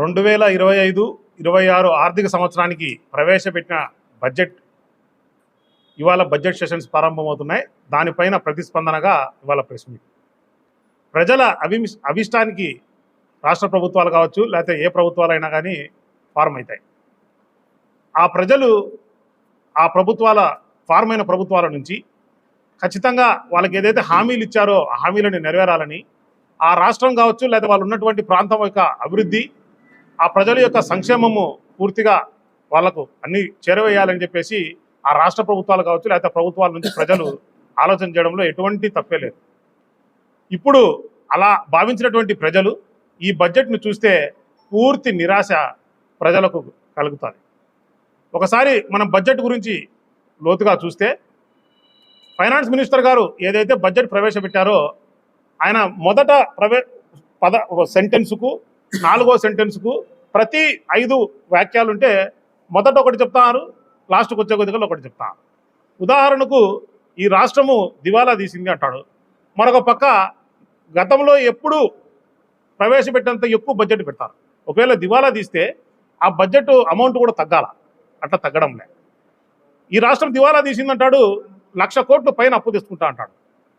రెండు వేల ఇరవై ఐదు ఇరవై ఆరు ఆర్థిక సంవత్సరానికి ప్రవేశపెట్టిన బడ్జెట్ ఇవాళ బడ్జెట్ సెషన్స్ ప్రారంభమవుతున్నాయి. దానిపైన ప్రతిస్పందనగా ఇవాళ ప్రెస్ మీట్. ప్రజల అభి అభిష్టానికి రాష్ట్ర ప్రభుత్వాలు కావచ్చు లేకపోతే ఏ ప్రభుత్వాలైనా కానీ ఫార్మ్ అవుతాయి. ఆ ప్రజలు ఆ ప్రభుత్వాల ఫార్మ్ అయిన ప్రభుత్వాల నుంచి ఖచ్చితంగా వాళ్ళకి ఏదైతే హామీలు ఇచ్చారో ఆ హామీలను నెరవేరాలని ఆ రాష్ట్రం కావచ్చు లేదా వాళ్ళు ఉన్నటువంటి ప్రాంతం యొక్క అభివృద్ధి ఆ ప్రజల యొక్క సంక్షేమము పూర్తిగా వాళ్ళకు అన్ని చేరవేయాలని చెప్పేసి ఆ రాష్ట్ర ప్రభుత్వాలు కావచ్చు లేకపోతే ప్రభుత్వాల నుంచి ప్రజలు ఆలోచన చేయడంలో ఎటువంటి తప్పే లేదు. ఇప్పుడు అలా భావించినటువంటి ప్రజలు ఈ బడ్జెట్ను చూస్తే పూర్తి నిరాశ ప్రజలకు కలుగుతుంది ఒకసారి మనం బడ్జెట్ గురించి లోతుగా చూస్తే ఫైనాన్స్ మినిస్టర్ గారు ఏదైతే బడ్జెట్ ప్రవేశపెట్టారో ఆయన మొదట ప్రవే పద సెంటెన్స్కు నాలుగో సెంటెన్స్కు ప్రతి ఐదు వాక్యాలు ఉంటే మొదట ఒకటి చెప్తారు లాస్ట్కి వచ్చే కొద్దిగా ఒకటి చెప్తారు. ఉదాహరణకు ఈ రాష్ట్రము దివాలా తీసింది అంటాడు. మరొక పక్క గతంలో ఎప్పుడు ప్రవేశపెట్టేంత ఎక్కువ బడ్జెట్ పెడతారు. ఒకవేళ దివాలా తీస్తే ఆ బడ్జెట్ అమౌంట్ కూడా తగ్గాల. అట్లా తగ్గడంలే. ఈ రాష్ట్రం దివాలా తీసిందంటాడు లక్ష కోట్ల పైన అప్పు తీసుకుంటా అంటాడు.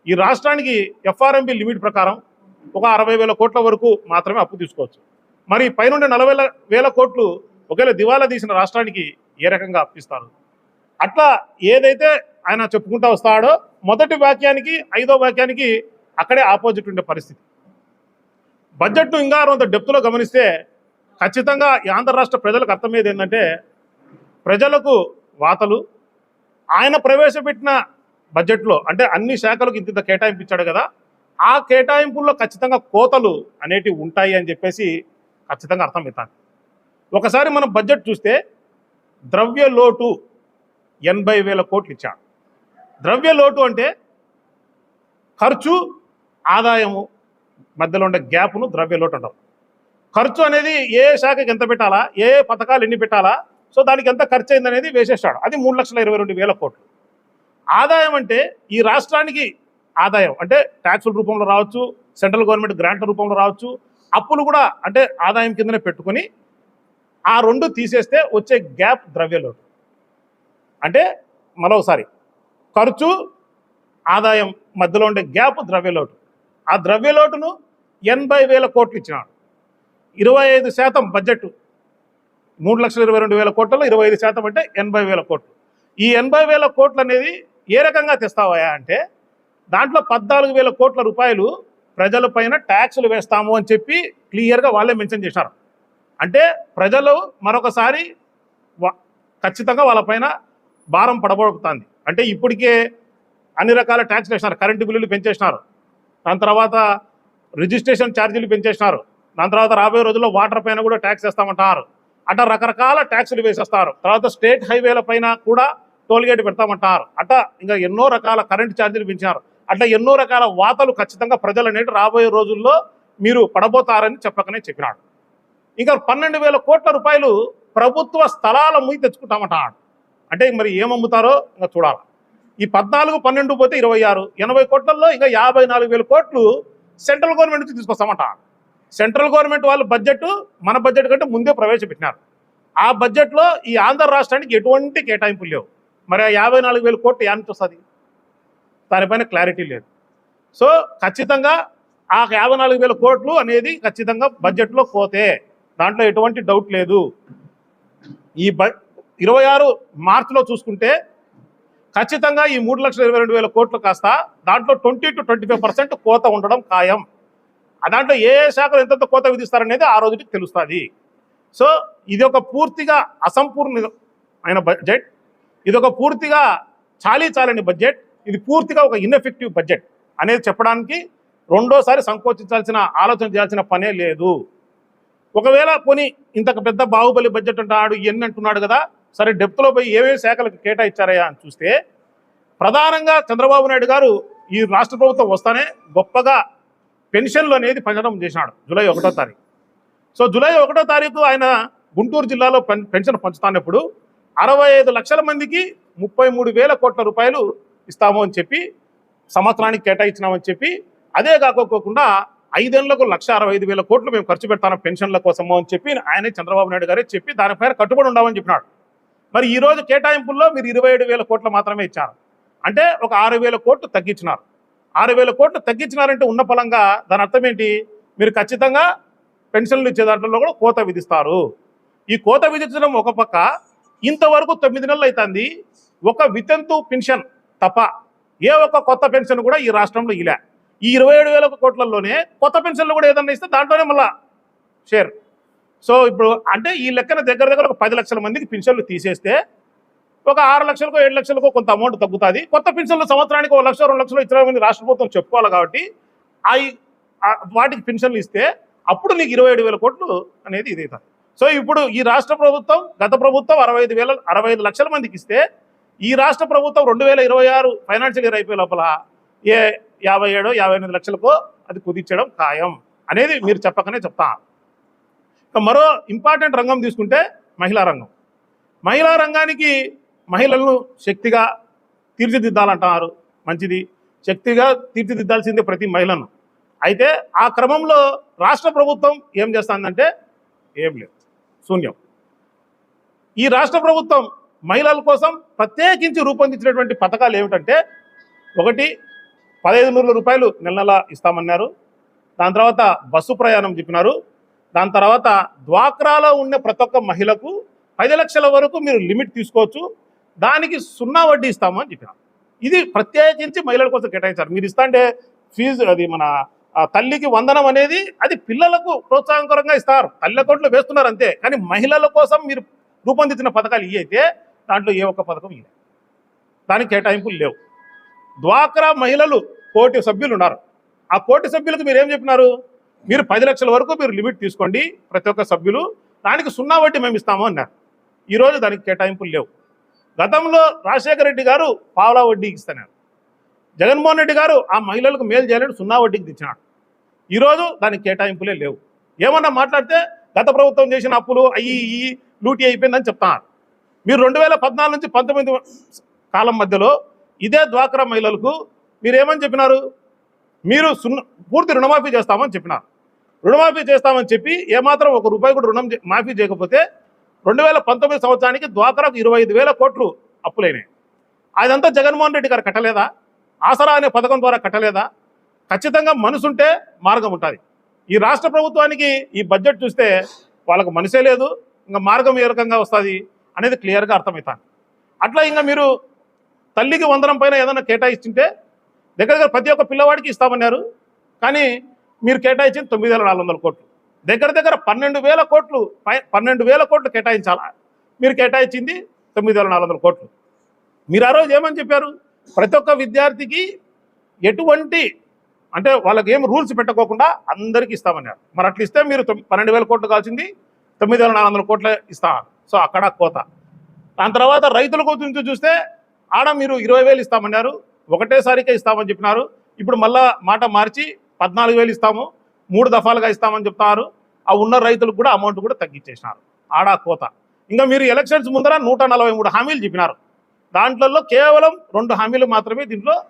ఈ రాష్ట్రానికి ఎఫ్ఆర్ఎంబి లిమిట్ ప్రకారం ఒక అరవై వేల కోట్ల వరకు మాత్రమే అప్పు తీసుకోవచ్చు. మరి పైనుండి నలభై వేల కోట్లు ఒకవేళ దివాలా తీసిన రాష్ట్రానికి ఏ రకంగా అప్పిస్తారు? అట్లా ఏదైతే ఆయన చెప్పుకుంటా వస్తాడో మొదటి వాక్యానికి ఐదో వాక్యానికి అక్కడే ఆపోజిట్ ఉండే పరిస్థితి. బడ్జెట్ను ఇంకా కొంత డెప్త్లో గమనిస్తే ఖచ్చితంగా ఈ ఆంధ్ర రాష్ట్ర ప్రజలకు అర్థమయ్యేది ఏంటంటే ప్రజలకు వాతలు ఆయన ప్రవేశపెట్టిన బడ్జెట్లో అంటే అన్ని శాఖలకు ఇంత ఇంత కేటాయింపు ఇచ్చాడు కదా ఆ కేటాయింపుల్లో ఖచ్చితంగా కోతలు అనేటివి ఉంటాయి అని చెప్పేసి ఖచ్చితంగా అర్థమవుతాను ఒకసారి మనం బడ్జెట్ చూస్తే ద్రవ్య లోటు ఎనభై వేల కోట్లు ఇచ్చాడు ద్రవ్య లోటు అంటే ఖర్చు ఆదాయము మధ్యలో ఉండే గ్యాప్ను ద్రవ్య లోటు అంటాం. ఖర్చు అనేది ఏ శాఖకి ఎంత పెట్టాలా ఏ పథకాలు ఎన్ని పెట్టాలా సో దానికి ఎంత ఖర్చు అయిందనేది వేసేస్తాడు. అది మూడు లక్షల ఇరవై రెండు వేల కోట్లు. ఆదాయం అంటే ఈ రాష్ట్రానికి ఆదాయం అంటే ట్యాక్సుల రూపంలో రావచ్చు సెంట్రల్ గవర్నమెంట్ గ్రాంట్ల రూపంలో రావచ్చు అప్పులు కూడా అంటే ఆదాయం కిందనే పెట్టుకొని ఆ రెండు తీసేస్తే వచ్చే గ్యాప్ ద్రవ్యలోటు. అంటే మరోసారి ఖర్చు ఆదాయం మధ్యలో ఉండే గ్యాప్ ద్రవ్యలోటు. ఆ ద్రవ్యలోటును ఎనభై వేల కోట్లు ఇచ్చినాడు. ఇరవై ఐదు శాతం బడ్జెట్ మూడు లక్షల ఇరవై రెండు వేల కోట్లలో ఇరవై ఐదు శాతం అంటే ఎనభై వేల కోట్లు. ఈ ఎనభై వేల కోట్లు అనేది ఏ రకంగా తెస్తావా అంటే దాంట్లో పద్నాలుగు వేల కోట్ల రూపాయలు ప్రజలపైన ట్యాక్సులు వేస్తాము అని చెప్పి క్లియర్గా వాళ్ళే మెన్షన్ చేశారు. అంటే ప్రజలు మరొకసారి ఖచ్చితంగా వాళ్ళపైన భారం పడబోతుంది అంటే ఇప్పటికే అన్ని రకాల ట్యాక్స్ వేసినారు. కరెంటు బిల్లులు పెంచేసినారు. దాని తర్వాత రిజిస్ట్రేషన్ ఛార్జీలు పెంచేసినారు. దాని తర్వాత రాబోయే రోజుల్లో వాటర్ పైన కూడా ట్యాక్స్ వేస్తామంటారు అట్లా రకరకాల ట్యాక్సులు వేసేస్తారు. తర్వాత స్టేట్ హైవేల పైన కూడా టోల్గేట్ పెడతామంటారు అట్లా ఇంకా ఎన్నో రకాల కరెంట్ ఛార్జీలు పెంచారు అట్లా ఎన్నో రకాల వాతలు ఖచ్చితంగా ప్రజలు అనేది రాబోయే రోజుల్లో మీరు పడబోతారని చెప్పకనే చెప్పినాడు. ఇంకా పన్నెండు వేల కోట్ల రూపాయలు ప్రభుత్వ స్థలాల ముయి తెచ్చుకుంటామట అంటే మరి ఏమమ్ముతారో ఇంకా చూడాలి. ఈ పద్నాలుగు పన్నెండు పోతే ఇరవై ఆరు ఎనభై కోట్లలో ఇంకా యాభై నాలుగు వేల కోట్లు సెంట్రల్ గవర్నమెంట్ నుంచి తీసుకొస్తామట సెంట్రల్ గవర్నమెంట్ వాళ్ళు బడ్జెట్ మన బడ్జెట్ కంటే ముందే ప్రవేశపెట్టినారు. ఆ బడ్జెట్లో ఈ ఆంధ్ర రాష్ట్రానికి ఎటువంటి కేటాయింపులు లేవు. మరి ఆ యాభై నాలుగు వేల కోట్లు యాన్ వస్తుంది? దానిపైన క్లారిటీ లేదు. సో ఖచ్చితంగా ఆ యాభై నాలుగు వేల కోట్లు అనేది ఖచ్చితంగా బడ్జెట్లో పోతే దాంట్లో ఎటువంటి డౌట్ లేదు. ఈ బ ఇరవై ఆరు మార్చిలో చూసుకుంటే ఖచ్చితంగా ఈ మూడు లక్షల ఇరవై రెండు వేల కోట్లు కాస్త దాంట్లో twenty two twenty five percent కోత ఉండడం ఖాయం. దాంట్లో ఏ ఏ శాఖలు ఎంతెంత కోత విధిస్తారనేది ఆ రోజుకి తెలుస్తుంది. సో ఇది ఒక పూర్తిగా అసంపూర్ణ అయిన బడ్జెట్. ఇది ఒక పూర్తిగా చాలీ చాలని బడ్జెట్. ఇది పూర్తిగా ఒక ఇన్ఎఫెక్టివ్ బడ్జెట్ అనేది చెప్పడానికి రెండోసారి సంకోచించాల్సిన ఆలోచన చేయాల్సిన పనే లేదు. ఒకవేళ పోనీ ఇంత పెద్ద బాహుబలి బడ్జెట్ అంటున్నాడు ఇవన్నీ అంటున్నాడు కదా సరే డెప్త్లో పోయి ఏమేమి శాఖలకు కేటాయించారయ్యా అని చూస్తే ప్రధానంగా చంద్రబాబు నాయుడు గారు ఈ రాష్ట్ర ప్రభుత్వం వస్తానే గొప్పగా పెన్షన్లు అనేది పెంచడం చేసినాడు జూలై ఒకటో తారీఖు. సో జూలై ఒకటో తారీఖు ఆయన గుంటూరు జిల్లాలో పెన్ పెన్షన్ పంచుతానప్పుడు అరవై ఐదు లక్షల మందికి ముప్పై మూడు వేల కోట్ల రూపాయలు ఇస్తాము అని చెప్పి సంవత్సరానికి కేటాయించినామని చెప్పి అదే కాకోకుండా ఐదేళ్ళకు లక్ష అరవై ఐదు వేల కోట్లు మేము ఖర్చు పెడతాను పెన్షన్ల కోసము అని చెప్పి ఆయన చంద్రబాబు నాయుడు గారే చెప్పి దానిపైన కట్టుబడి ఉండమని చెప్పినాడు. మరి ఈ రోజు కేటాయింపుల్లో మీరు ఇరవై ఏడు వేల కోట్లు మాత్రమే ఇచ్చారు. అంటే ఒక ఆరు వేల కోట్లు తగ్గించినారు. ఆరు వేల కోట్లు తగ్గించినారంటే ఉన్న ఫలంగా దాని అర్థం ఏంటి? మీరు ఖచ్చితంగా పెన్షన్లు ఇచ్చే దాంట్లో కూడా కోత విధిస్తారు. ఈ కోత విధించడం ఒక పక్క ఇంతవరకు తొమ్మిది నెలలు అవుతుంది ఒక వితంతు పెన్షన్ తప్ప ఏ ఒక్క కొత్త పెన్షన్ కూడా ఈ రాష్ట్రంలో ఇలా. ఈ ఇరవై ఏడు వేల కోట్లలోనే కొత్త పెన్షన్లు కూడా ఏదన్నా ఇస్తే దాంట్లోనే మళ్ళా షేర్. సో ఇప్పుడు అంటే ఈ లెక్కన దగ్గర దగ్గర ఒక పది లక్షల మందికి పెన్షన్లు తీసేస్తే ఒక ఆరు లక్షలకో ఏడు లక్షలకో కొంత అమౌంట్ తగ్గుతుంది. కొత్త పెన్షన్లు సంవత్సరానికి ఒక లక్ష రెండు లక్షలు ఇచ్చిన రాష్ట్ర ప్రభుత్వం చెప్పుకోవాలి కాబట్టి అవి వాటికి పెన్షన్లు ఇస్తే అప్పుడు నీకు ఇరవై ఏడు వేల కోట్లు అనేది ఇది సో ఇప్పుడు ఈ రాష్ట్ర ప్రభుత్వం గత ప్రభుత్వం అరవై ఐదు వేల అరవై ఐదు లక్షల మందికి ఇస్తే ఈ రాష్ట్ర ప్రభుత్వం రెండు వేల ఇరవై ఆరు ఫైనాన్షియల్ ఇయర్ అయిపోయే లోపల ఏ యాభై ఏడో యాభై ఎనిమిది లక్షలకో అది కుదించడం ఖాయం అనేది మీరు చెప్పకనే చెప్తా. ఇక మరో ఇంపార్టెంట్ రంగం తీసుకుంటే మహిళా రంగం. మహిళా రంగానికి మహిళలను శక్తిగా తీర్చిదిద్దాలంటున్నారు. మంచిది. శక్తిగా తీర్చిదిద్దాల్సిందే ప్రతి మహిళను. అయితే ఆ క్రమంలో రాష్ట్ర ప్రభుత్వం ఏం చేస్తుందంటే ఏం లేదు. శూన్యం. ఈ రాష్ట్ర ప్రభుత్వం మహిళల కోసం ప్రత్యేకించి రూపొందించినటువంటి పథకాలు ఏమిటంటే ఒకటి పదహైదు నూరుల రూపాయలు నెల నెల ఇస్తామన్నారు. దాని తర్వాత బస్సు ప్రయాణం చెప్పినారు. దాని తర్వాత డ్వాక్రాలో ఉన్న ప్రతి ఒక్క మహిళకు పది లక్షల వరకు మీరు లిమిట్ తీసుకోవచ్చు. దానికి సున్నా వడ్డీ ఇస్తామని చెప్పినారు. ఇది ప్రత్యేకించి మహిళల కోసం కేటాయించారు. మీరు ఇస్తాంటే ఫీజు అది మన తల్లికి వందనం అనేది అది పిల్లలకు ప్రోత్సాహకరంగా ఇస్తారు. తల్లి అకౌంట్లో వేస్తున్నారు అంతే. కానీ మహిళల కోసం మీరు రూపొందించిన పథకాలు ఇవి అయితే దాంట్లో ఏ ఒక్క పథకం ఇయ్యలేదు దానికి కేటాయింపులు లేవు. డ్వాక్రా మహిళలు కోటి సభ్యులు ఉన్నారు ఆ కోటి సభ్యులకు మీరు ఏం చెప్పినారు? మీరు పది లక్షల వరకు మీరు లిమిట్ తీసుకోండి ప్రతి ఒక్క సభ్యులు. దానికి సున్నా వడ్డీ మేము ఇస్తాము అన్నారు. ఈరోజు దానికి కేటాయింపులు లేవు. గతంలో రాజశేఖర రెడ్డి గారు పావలా వడ్డీకి ఇస్తున్నారు. జగన్మోహన్ రెడ్డి గారు ఆ మహిళలకు మేలు చేయాలని సున్నా వడ్డీకి తెచ్చినాడు. ఈరోజు దానికి కేటాయింపులే లేవు. ఏమన్నా మాట్లాడితే గత ప్రభుత్వం చేసిన అప్పులు అయ్యి ఇయ్యి లూటీ అయిపోయిందని చెప్తున్నారు. మీరు రెండు వేల పద్నాలుగు నుంచి పంతొమ్మిది కాలం మధ్యలో ఇదే డ్వాక్రా మహిళలకు మీరు ఏమని చెప్పినారు? మీరు సున్నా పూర్తి రుణమాఫీ చేస్తామని చెప్పినారు. రుణమాఫీ చేస్తామని చెప్పి ఏమాత్రం ఒక రూపాయి కూడా రుణం మాఫీ చేయకపోతే రెండు వేల పంతొమ్మిది సంవత్సరానికి డ్వాక్రాకు ఇరవై ఐదు వేల కోట్లు అప్పులైనాయి. అదంతా జగన్మోహన్ రెడ్డి గారు కట్టలేదా? ఆసరా అనే పథకం ద్వారా కట్టలేదా? ఖచ్చితంగా మనసుంటే మార్గం ఉంటుంది. ఈ రాష్ట్ర ప్రభుత్వానికి ఈ బడ్జెట్ చూస్తే వాళ్ళకు మనసే లేదు. ఇంకా మార్గం ఏ రకంగా వస్తుంది? అనేది క్లియర్గా అర్థమవుతాను అట్లా ఇంకా మీరు తల్లికి వందనం పైన ఏదైనా కేటాయిస్తుంటే దగ్గర దగ్గర ప్రతి ఒక్క పిల్లవాడికి ఇస్తామన్నారు. కానీ మీరు కేటాయించింది తొమ్మిది వేల నాలుగు వందల కోట్లు. దగ్గర దగ్గర పన్నెండు వేల కోట్లు పన్నెండు వేల కోట్లు కేటాయించాలా? మీరు కేటాయించింది తొమ్మిది వేల నాలుగు వందల కోట్లు. మీరు ఆ రోజు ఏమని చెప్పారు? ప్రతి ఒక్క విద్యార్థికి ఎటువంటి అంటే వాళ్ళకి ఏం రూల్స్ పెట్టకోకుండా అందరికీ ఇస్తామన్నారు. మరి అట్లా ఇస్తే మీరు తొమ్- పన్నెండు వేల కోట్లు కావాల్సింది తొమ్మిది వేల నాలుగు వందల కోట్లే ఇస్తా సో అక్కడ కోత. దాని తర్వాత రైతుల గురించి చూస్తే ఆడ మీరు ఇరవై వేలు ఇస్తామన్నారు ఒకటేసారికే ఇస్తామని చెప్పినారు. ఇప్పుడు మళ్ళా మాట మార్చి పద్నాలుగు వేలు ఇస్తాము మూడు దఫాలుగా ఇస్తామని చెప్తున్నారు ఆ ఉన్న రైతులకు కూడా అమౌంట్ కూడా తగ్గించేసినారు. ఆడ కోత. ఇంకా మీరు ఎలక్షన్స్ ముందర నూట నలభై మూడు హామీలు చెప్పినారు. దాంట్లో కేవలం రెండు హామీలు మాత్రమే దీంట్లో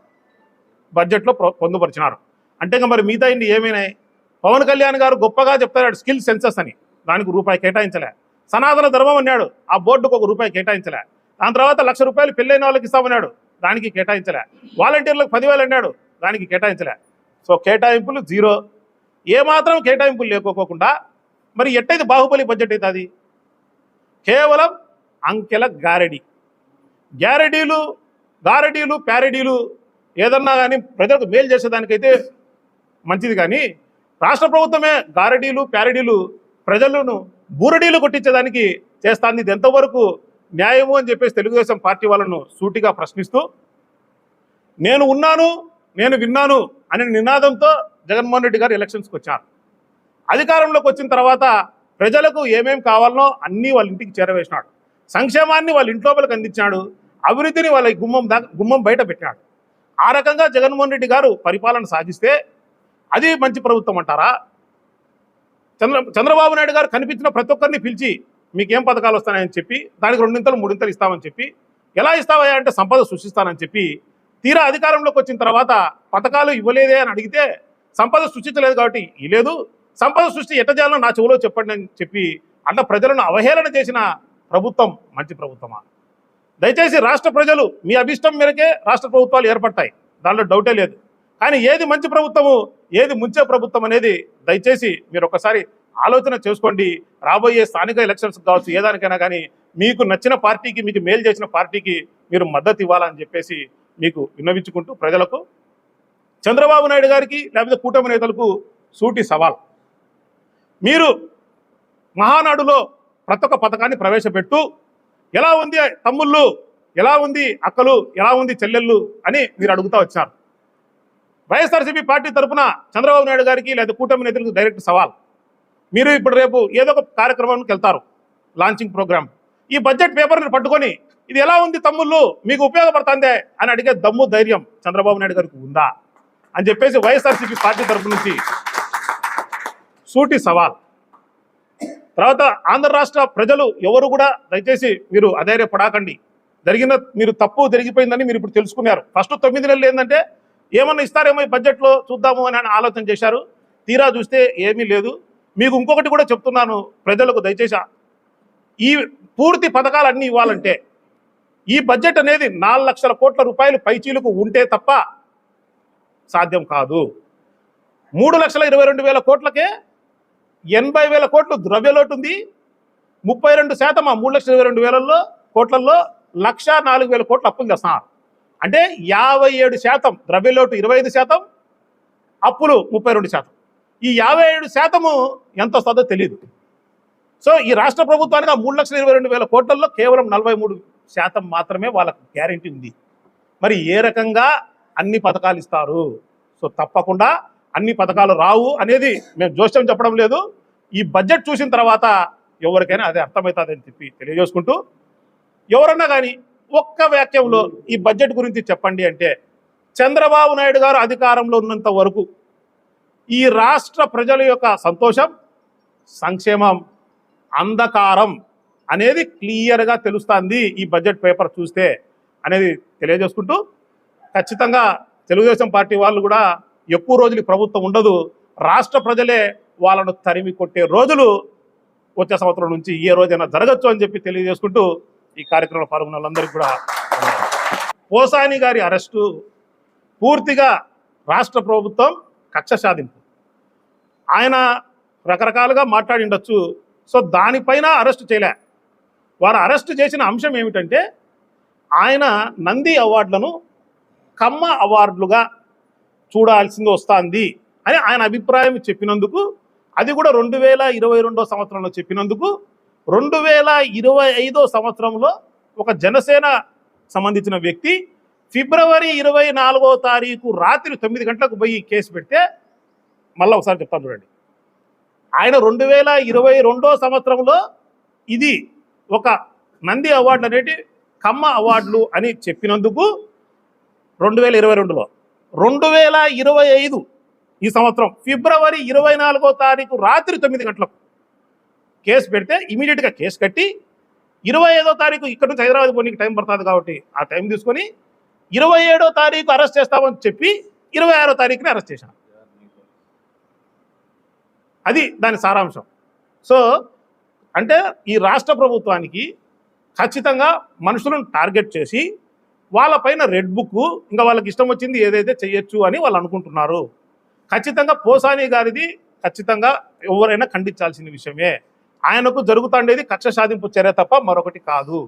బడ్జెట్లో పొ- పొందుపరిచినారు. అంటే ఇంకా మరి మిగతా ఇండి ఏమైనాయి? పవన్ కళ్యాణ్ గారు గొప్పగా చెప్తారు స్కిల్ సెన్సెస్ అని. దానికి రూపాయి కేటాయించలే. సనాతన ధర్మం అన్నాడు. ఆ బోర్డుకు ఒక రూపాయి కేటాయించలే. దాని తర్వాత లక్ష రూపాయలు పెళ్ళైన వాళ్ళకి ఇస్తామన్నాడు. దానికి కేటాయించలే. వాలంటీర్లకు పదివేలు అన్నాడు. దానికి కేటాయించలే. సో కేటాయింపులు జీరో. ఏమాత్రం కేటాయింపులు లేకోకుండా మరి ఎట్టయితే బాహుబలి బడ్జెట్ అయితే అది? కేవలం అంకెల గారడీ గ్యారెడీలు గారడీలు ప్యారడీలు ఏదన్నా కానీ ప్రజలకు మేలు చేసేదానికైతే మంచిది కానీ రాష్ట్ర ప్రభుత్వమే గారడీలు ప్యారడీలు ప్రజలను బూరడీలు కొట్టించేదానికి చేస్తాంది. ఇది ఎంతవరకు న్యాయము అని చెప్పేసి తెలుగుదేశం పార్టీ వాళ్ళను సూటిగా ప్రశ్నిస్తూ నేను ఉన్నాను నేను విన్నాను అనే నినాదంతో జగన్మోహన్ రెడ్డి గారు ఎలక్షన్స్కి వచ్చారు. అధికారంలోకి వచ్చిన తర్వాత ప్రజలకు ఏమేం కావాలనో అన్నీ వాళ్ళ ఇంటికి చేరవేసినాడు. సంక్షేమాన్ని వాళ్ళ ఇంట్లోపలికి అందించాడు అభివృద్ధిని వాళ్ళ గుమ్మం దాకా గుమ్మం బయట పెట్టాడు ఆ రకంగా జగన్మోహన్ రెడ్డి గారు పరిపాలన సాగిస్తే అది మంచి ప్రభుత్వం అంటారా? చంద్ర చంద్రబాబు నాయుడు గారు కనిపించిన ప్రతి ఒక్కరిని పిలిచి మీకేం పథకాలు వస్తాయని చెప్పి దానికి రెండింతలు మూడింతలు ఇస్తామని చెప్పి ఎలా ఇస్తావయ్యా అంటే సంపద సృష్టిస్తానని చెప్పి తీరా అధికారంలోకి వచ్చిన తర్వాత పథకాలు ఇవ్వలేదే అని అడిగితే సంపద సృష్టించలేదు కాబట్టి ఈ లేదు సంపద సృష్టి ఎట్ట చేయాలో నా చెవులో చెప్పండి అని చెప్పి అట్లా ప్రజలను అవహేళన చేసిన ప్రభుత్వం మంచి ప్రభుత్వమా? దయచేసి రాష్ట్ర ప్రజలు మీ అభిష్టం మేరకే రాష్ట్ర ప్రభుత్వాలు ఏర్పడతాయి. దాంట్లో డౌటే లేదు. కానీ ఏది మంచి ప్రభుత్వము ఏది ముంచే ప్రభుత్వం అనేది దయచేసి మీరు ఒకసారి ఆలోచన చేసుకోండి. రాబోయే స్థానిక ఎలక్షన్స్ కావచ్చు ఏదానికైనా కానీ మీకు నచ్చిన పార్టీకి మీకు మేలు చేసిన పార్టీకి మీరు మద్దతు ఇవ్వాలని చెప్పేసి మీకు విన్నవించుకుంటూ ప్రజలకు చంద్రబాబు నాయుడు గారికి లేకపోతే కూటమి నేతలకు సూటి సవాల్. మీరు మహానాడులో ప్రతి ఒక్క పథకాన్ని ప్రవేశపెట్టు ఎలా ఉంది తమ్ముళ్ళు ఎలా ఉంది అక్కలు ఎలా ఉంది చెల్లెళ్ళు అని మీరు అడుగుతా వచ్చారు. వైఎస్ఆర్సీపీ పార్టీ తరఫున చంద్రబాబు నాయుడు గారికి లేదా కూటమి నేతలకు డైరెక్ట్ సవాల్. మీరు ఇప్పుడు రేపు ఏదో ఒక కార్యక్రమానికి వెళ్తారు లాంచింగ్ ప్రోగ్రామ్ ఈ బడ్జెట్ పేపర్ని పట్టుకొని ఇది ఎలా ఉంది తమ్ముళ్ళు? మీకు ఉపయోగపడుతుందే అని అడిగే దమ్ము ధైర్యం చంద్రబాబు నాయుడు గారికి ఉందా? అని చెప్పేసి వైఎస్ఆర్సీపీ పార్టీ తరఫు నుంచి సూటి సవాల్. తర్వాత ఆంధ్ర రాష్ట్ర ప్రజలు ఎవరు కూడా దయచేసి మీరు అధైర్యపడాకండి. జరిగిన మీరు తప్పు జరిగిపోయిందని మీరు ఇప్పుడు తెలుసుకున్నారు. ఫస్ట్ తొమ్మిది నెలలు ఏంటంటే ఏమన్నా ఇస్తారేమో ఈ బడ్జెట్లో చూద్దాము అని అని ఆలోచన చేశారు. తీరా చూస్తే ఏమీ లేదు. మీకు ఇంకొకటి కూడా చెప్తున్నాను ప్రజలకు దయచేసి. ఈ పూర్తి పథకాలన్నీ ఇవ్వాలంటే ఈ బడ్జెట్ అనేది నాలుగు లక్షల కోట్ల రూపాయలు పైచీలకు ఉంటే తప్ప సాధ్యం కాదు. మూడు లక్షల ఇరవై రెండు వేల కోట్లకే ఎనభై వేల కోట్లు ద్రవ్యలోటు ఉంది. ముప్పై రెండు శాతం ఆ మూడు లక్షల ఇరవై రెండు వేలలో కోట్లలో లక్ష నాలుగు వేల కోట్లు అప్పులు తెస్తున్నారు అంటే యాభై ఏడు శాతం ద్రవ్యలోటు ఇరవై ఐదు శాతం అప్పులు ముప్పై రెండు శాతం. ఈ యాభై ఏడు శాతము ఎంత వస్తుందో తెలియదు సో ఈ రాష్ట్ర ప్రభుత్వానికి ఆ మూడు లక్షల ఇరవై రెండు వేల కోట్లలో కేవలం నలభై మూడు శాతం మాత్రమే వాళ్ళకు గ్యారెంటీ ఉంది. మరి ఏ రకంగా అన్ని పథకాలు ఇస్తారు? సో తప్పకుండా అన్ని పథకాలు రావు అనేది మేము జోస్యం చెప్పడం లేదు. ఈ బడ్జెట్ చూసిన తర్వాత ఎవరికైనా అదే అర్థమవుతుందని చెప్పి తెలియజేసుకుంటూ ఎవరన్నా కానీ ఒక్క వాక్యంలో ఈ బడ్జెట్ గురించి చెప్పండి అంటే చంద్రబాబు నాయుడు గారు అధికారంలో ఉన్నంత వరకు ఈ రాష్ట్ర ప్రజల యొక్క సంతోషం సంక్షేమం అంధకారం అనేది క్లియర్గా తెలుస్తుంది ఈ బడ్జెట్ పేపర్ చూస్తే అనేది తెలియజేసుకుంటూ ఖచ్చితంగా తెలుగుదేశం పార్టీ వాళ్ళు కూడా ఎక్కువ రోజులు ప్రభుత్వం ఉండదు. రాష్ట్ర ప్రజలే వాళ్ళను తరిమి కొట్టే రోజులు వచ్చే సంవత్సరం నుంచి ఏ రోజైనా జరగచ్చు అని చెప్పి తెలియజేసుకుంటూ ఈ కార్యక్రమంలో పాల్గొన్న వాళ్ళందరికీ కూడా పోసాని గారి అరెస్టు పూర్తిగా రాష్ట్ర ప్రభుత్వం కక్ష సాధింపు. ఆయన రకరకాలుగా మాట్లాడి ఉండొచ్చు. సో దానిపైన అరెస్ట్ చేయలే. వారు అరెస్ట్ చేసిన అంశం ఏమిటంటే ఆయన నంది అవార్డులను కమ్మ అవార్డులుగా చూడాల్సింది వస్తుంది అని ఆయన అభిప్రాయం చెప్పినందుకు అది కూడా రెండు వేల ఇరవై రెండో సంవత్సరంలో చెప్పినందుకు రెండు వేల ఇరవై ఐదో సంవత్సరంలో ఒక జనసేన సంబంధించిన వ్యక్తి ఫిబ్రవరి ఇరవై నాలుగో తారీఖు రాత్రి తొమ్మిది గంటలకు పోయి కేసు పెడితే మళ్ళీ ఒకసారి చెప్తాను చూడండి. ఆయన రెండు వేల ఇరవై రెండో సంవత్సరంలో ఇది ఒక నంది అవార్డు అనేటి కమ్మ అవార్డులు అని చెప్పినందుకు రెండు వేల ఇరవై రెండులో రెండు వేల ఇరవై ఐదు ఈ సంవత్సరం ఫిబ్రవరి ఇరవై నాలుగో తారీఖు రాత్రి తొమ్మిది గంటలకు కేసు పెడితే ఇమీడియట్గా కేసు కట్టి ఇరవై ఐదో తారీఖు ఇక్కడ నుంచి హైదరాబాద్ పోనీకి టైం పడుతుంది కాబట్టి ఆ టైం తీసుకొని ఇరవై ఏడో తారీఖు అరెస్ట్ చేస్తామని చెప్పి ఇరవై ఆరో తారీఖుని అరెస్ట్ చేశాను అది దాని సారాంశం. సో అంటే ఈ రాష్ట్ర ప్రభుత్వానికి ఖచ్చితంగా మనుషులను టార్గెట్ చేసి వాళ్ళపైన రెడ్ బుక్ ఇంకా వాళ్ళకి ఇష్టం వచ్చింది ఏదైతే చేయొచ్చు అని వాళ్ళు అనుకుంటున్నారు. ఖచ్చితంగా పోసాని గారిది ఖచ్చితంగా ఎవరైనా ఖండించాల్సిన విషయమే. ఆయనకు జరుగుతుండేది కక్ష సాధింపు చర్య తప్ప మరొకటి కాదు.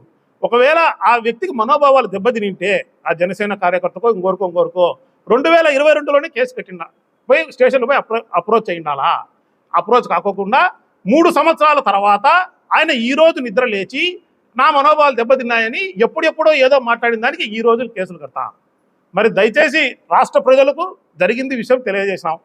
ఒకవేళ ఆ వ్యక్తికి మనోభావాలు దెబ్బతినింటే ఆ జనసేన కార్యకర్తకో ఇంకోరికో ఇంకోరికో రెండు వేల ఇరవై రెండులోనే కేసు పెట్టిండ. పోయి స్టేషన్లో పోయి అప్రో అప్రోచ్ అయ్యిండాలా అప్రోచ్ కాకోకుండా మూడు సంవత్సరాల తర్వాత ఆయన ఈ రోజు నిద్ర లేచి నా మనోభావాలు దెబ్బతిన్నాయని ఎప్పుడెప్పుడో ఏదో మాట్లాడిన దానికి ఈ రోజు కేసులు కడతా. మరి దయచేసి రాష్ట్ర ప్రజలకు జరిగింది విషయం తెలియజేసినాం.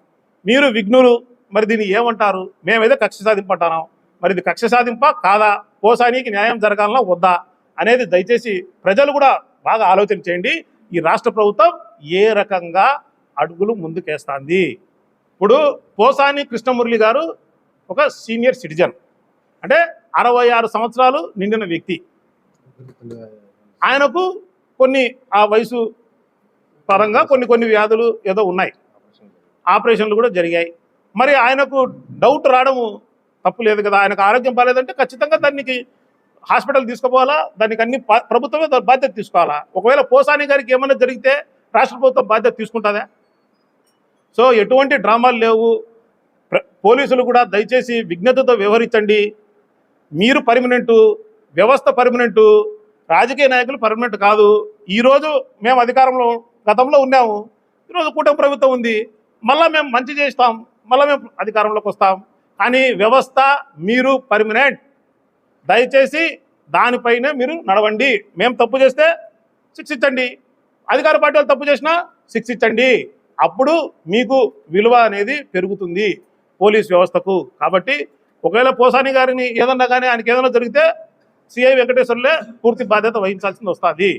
మీరు విఘ్నులు మరి దీన్ని ఏమంటారు? మేమైతే కక్ష సాధింపంటున్నాం. మరి ఇది కక్ష సాధింప? కాదా? పోసానికి న్యాయం జరగాలన్నా వద్దా? అనేది దయచేసి ప్రజలు కూడా బాగా ఆలోచన చేయండి. ఈ రాష్ట్ర ప్రభుత్వం ఏ రకంగా అడుగులు ముందుకేస్తుంది? ఇప్పుడు పోసాని కృష్ణమురళి గారు ఒక సీనియర్ సిటిజన్. అంటే అరవై ఆరు సంవత్సరాలు నిండిన వ్యక్తి. ఆయనకు కొన్ని ఆ వయసు పరంగా కొన్ని కొన్ని వ్యాధులు ఏదో ఉన్నాయి. ఆపరేషన్లు కూడా జరిగాయి. మరి ఆయనకు డౌట్ రావడము తప్పు లేదు కదా ఆయనకు ఆరోగ్యం బాగాలేదంటే ఖచ్చితంగా దానికి హాస్పిటల్ తీసుకుపోవాలా దానికి అన్ని పా- ప్రభుత్వమే బాధ్యత తీసుకోవాలా? ఒకవేళ పోసాని గారికి ఏమైనా జరిగితే రాష్ట్ర ప్రభుత్వం బాధ్యత తీసుకుంటుందా? సో ఎటువంటి డ్రామాలు లేవు. పోలీసులు కూడా దయచేసి విజ్ఞతతో వ్యవహరించండి. మీరు పర్మనెంటు వ్యవస్థ పర్మనెంటు రాజకీయ నాయకులు పర్మనెంట్ కాదు. ఈరోజు మేము అధికారంలో గతంలో ఉన్నాము. ఈరోజు కూటమి ప్రభుత్వం ఉంది. మళ్ళీ మేము మంచి చేస్తాం. మళ్ళీ మేము అధికారంలోకి వస్తాం. కానీ వ్యవస్థ మీరు పర్మనెంట్ దయచేసి దానిపైనే మీరు నడవండి. మేము తప్పు చేస్తే శిక్షించండి. అధికార పార్టీ వాళ్ళు తప్పు చేసినా శిక్షించండి. అప్పుడు మీకు విలువ అనేది పెరుగుతుంది పోలీస్ వ్యవస్థకు. కాబట్టి ఒకవేళ పోసాని గారిని ఏదన్నా కానీ ఆయనకి ఏదైనా జరిగితే సిఐ వెంకటేశ్వర్లే పూర్తి బాధ్యత వహించాల్సింది వస్తుంది.